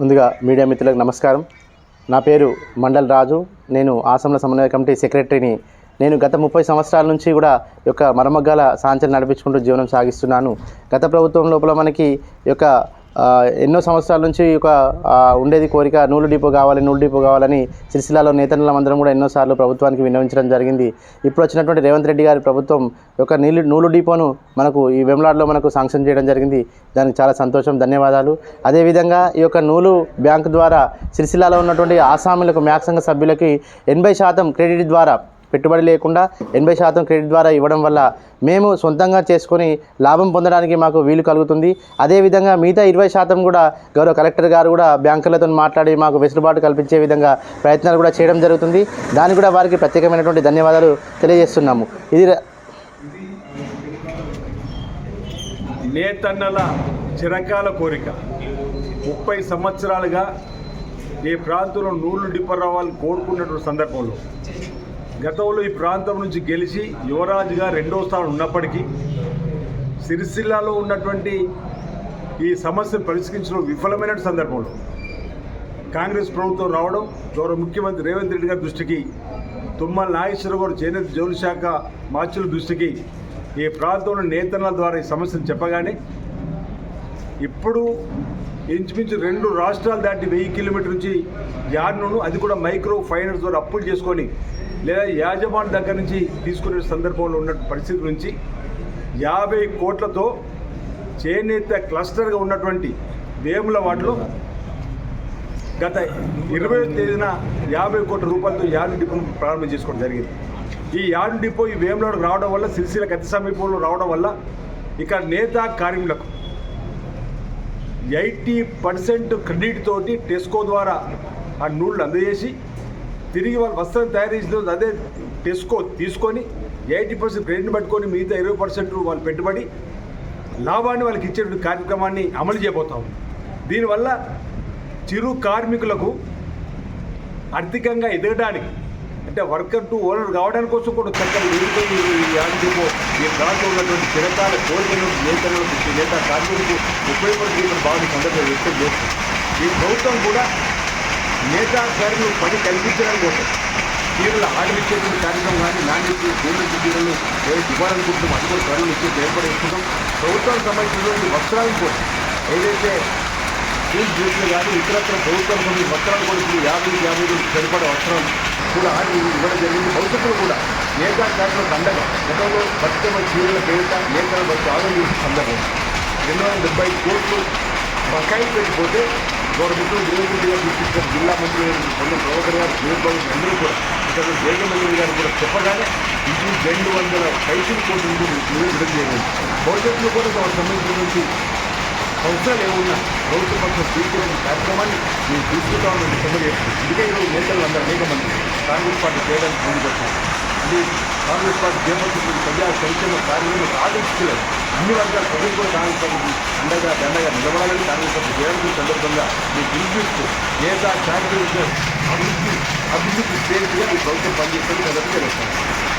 ముందుగా మీడియా మిత్రులకు నమస్కారం. నా పేరు మండల్ రాజు. నేను ఆసంల సమన్వయ కమిటీ సెక్రటరీని. నేను గత ముప్పై సంవత్సరాల నుంచి కూడా యొక్క మరమగ్గాల సాంచలు నడిపించుకుంటూ జీవనం సాగిస్తున్నాను. గత ప్రభుత్వం లోపల మనకి యొక్క ఎన్నో సంవత్సరాల నుంచి ఒక ఉండేది కోరిక నూలు డిపో కావాలి నూలు డిపో కావాలని సిరిసిల్లాలో నేతన్నల అందరం కూడా ఎన్నోసార్లు ప్రభుత్వానికి విన్నవించడం జరిగింది. ఇప్పుడు వచ్చినటువంటి రేవంత్ రెడ్డి గారి ప్రభుత్వం యొక్క నీళ్ళు నూలు డిపోను మనకు ఈ వెమ్లాడ్లో మనకు శాంక్షన్ చేయడం జరిగింది. దానికి చాలా సంతోషం ధన్యవాదాలు. అదేవిధంగా ఈ యొక్క నూలు బ్యాంకు ద్వారా సిరిసిల్లాలో ఉన్నటువంటి ఆసాములకు మ్యాక్సంగ సభ్యులకి ఎనభై శాతం క్రెడిట్ ద్వారా పెట్టుబడి లేకుండా ఎనభై శాతం క్రెడిట్ ద్వారా ఇవ్వడం వల్ల మేము సొంతంగా చేసుకొని లాభం పొందడానికి మాకు వీలు కలుగుతుంది. అదేవిధంగా మిగతా ఇరవై శాతం కూడా గౌరవ కలెక్టర్ గారు కూడా బ్యాంకులతో మాట్లాడి మాకు వెసులుబాటు కల్పించే విధంగా ప్రయత్నాలు కూడా చేయడం జరుగుతుంది. దానికి కూడా వారికి ప్రత్యేకమైనటువంటి ధన్యవాదాలు తెలియజేస్తున్నాము. ఇది నేతన్నల చిరకాల కోరిక. ముప్పై సంవత్సరాలుగా ఈ ప్రాంతంలో నూలు డిపర్ రావాలని కోరుకున్నటువంటి సందర్భంలో గతంలో ఈ ప్రాంతం నుంచి గెలిచి యువరాజుగా రెండో స్థానం ఉన్నప్పటికీ సిరిసిల్లాలో ఉన్నటువంటి ఈ సమస్యను పరిష్కరించడం విఫలమైన సందర్భంలో కాంగ్రెస్ ప్రభుత్వం రావడం గౌరవ ముఖ్యమంత్రి రేవంత్ రెడ్డి గారి దృష్టికి తుమ్మల నాగేశ్వర గారు చేనేత జౌలి శాఖ మార్చుల దృష్టికి ఈ ప్రాంతంలో నేతల ద్వారా ఈ సమస్యను చెప్పగానే ఇప్పుడు ఇంచుమించు రెండు రాష్ట్రాలు దాటి వెయ్యి కిలోమీటర్ నుంచి యాడ్ను అది కూడా మైక్రో ఫైనాన్స్ ద్వారా అప్పులు చేసుకొని లేదా యాజమాన్ దగ్గర నుంచి తీసుకునే సందర్భంలో ఉన్న పరిస్థితి నుంచి యాభై కోట్లతో చేనేత క్లస్టర్గా ఉన్నటువంటి వేముల వాటిలో గత ఇరవై తేదీన యాభై కోట్ల రూపాయలతో యార్డు డిపోను ప్రారంభం చేసుకోవడం జరిగింది. ఈ యార్డు డిపో ఈ వేములకు రావడం వల్ల సిరిసిల గతి సమీపంలో రావడం వల్ల ఇక్కడ నేత కార్మికులకు ఎయిటీ పర్సెంట్ క్రెడిట్ తోటి టెస్కో ద్వారా ఆ నూళ్ళు అందజేసి తిరిగి వాళ్ళు వస్త్రం తయారు చేసిన అదే టెస్కో తీసుకొని ఎయిటీ పర్సెంట్ క్రెడిట్ పట్టుకొని మిగతా ఇరవై పర్సెంట్ వాళ్ళు పెట్టుబడి లాభాన్ని వాళ్ళకి ఇచ్చేటువంటి కార్యక్రమాన్ని అమలు చేయబోతాం దీనివల్ల చిరు కార్మికులకు ఆర్థికంగా ఎదగడానికి అంటే వర్కర్ టు ఓనర్ కావడానికి కోసం కూడా చక్కగా ఈ ఈ ప్రాంతంలో ఉన్నటువంటి చిరకాల కోరికలు నేతలకు నేత కార్మికులకు ఉపయోగపడుతున్న భావన సందర్భంగా వ్యక్తం చేస్తుంది ఈ ప్రభుత్వం కూడా నేత నువ్వు పని కల్పించడం కోసం చీరలు ఆర్డర్ ఇచ్చేటువంటి కార్యక్రమం కానీ నాణ్యత గోల్డ్ చీరలు ఏదైతే ఇవ్వాలనుకుంటున్నాం అది కూడా త్వరలో ఇచ్చేది ఏర్పడేసుకుంటాం ప్రభుత్వానికి సంబంధించినటువంటి వస్త్రాలను కూడా ఏదైతే ఫీజ్ డ్రెస్లు కానీ ఇతరత్ర ప్రభుత్వం కొన్ని వస్త్రాలు కూడా ఇప్పుడు యాభై యాభై రోజులు సరిపడే వస్త్రాలు కూడా ఆర్డర్ ఇవ్వడం జరిగింది. భవిష్యత్తులో కూడా నేతా కార్యక్రమం అండగా గతంలో బతుకమ్మ చీరల పేరిట నేతల బస్సు ఆరోగ్య సందర్భం రెండు వందల డెబ్బై కోట్లు బకాయి పెట్టిపోతే గవర్నమెంట్ రేవంత్ గారు తీసుకొచ్చిన జిల్లా మంత్రి గారు కొండ ప్రభాకర్ గారు జగన్బాబు అందరూ కూడా ఇక్కడ జగన్మోహన్ గారు కూడా చెప్పగానే ఇది రెండు వందల పైసలు కోట్ల రూపాయలు విడుదల చేయలేదు. భవిష్యత్తులో కూడా వారికి సంబంధించినటువంటి అవసరాలు ఏమున్నా ప్రభుత్వ పక్షం స్వీకరించిన కార్యక్రమాన్ని మేము తీసుకుంటామని తెలియజేస్తుంది ఇదిగే ఈరోజు నేతలు అందరూ అనేక మంది కాంగ్రెస్ పార్టీ చేయడానికి ముందుకొచ్చారు ఇది కాంగ్రెస్ పార్టీ చేపడుతున్న ప్రజా సంక్షేమ కార్యక్రమం ఆదరించలేదు అన్ని వర్గాల ప్రజలు కూడా కాంగ్రెస్ పార్టీకి అండగా దండగా నిలబడాలని కాంగ్రెస్ పార్టీ చేయాల్సిన సందర్భంగా మీకు పిలిపిస్తూ నేత చారిటీ అభివృద్ధి అభివృద్ధి స్టేట్గా మీ ప్రభుత్వం పనిచేస్తుంది కాబట్టి తెలుస్తాను